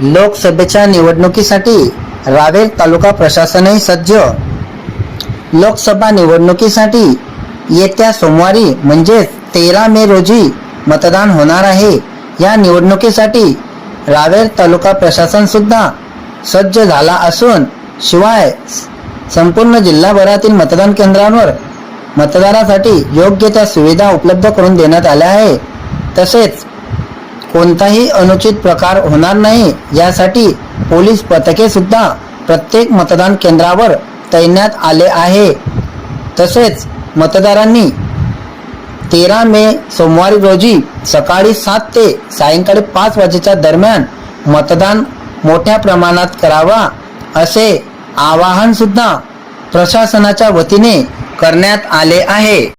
लोकसभेच्या निवडणुकीसाठी रावेर तालुका प्रशासनही सज्ज. लोकसभा निवडणुकीसाठी येत्या सोमवारी म्हणजेच तेरा मे रोजी मतदान होणार आहे. या निवडणुकीसाठी रावेर तालुका प्रशासन सुद्धा सज्ज झाला असून शिवाय संपूर्ण जिल्हाभरातील मतदान केंद्रांवर मतदारासाठी योग्य त्या सुविधा उपलब्ध करून देण्यात आल्या आहे. तसेच कोणताही अनुचित प्रकार होणार नाही. यासाठी पोलीस पथके सुद्धा प्रत्येक मतदान केंद्रावर तैनात आले आहे. तसेच मतदारांनी तेरा मे सोमवारी रोजी सकाळी सात ते सायंकाळी पाच वाजेच्या दरम्यान मतदान मोठ्या प्रमाणात करावा असे आवाहन सुद्धा प्रशासनाच्या वतीने करण्यात आले आहे.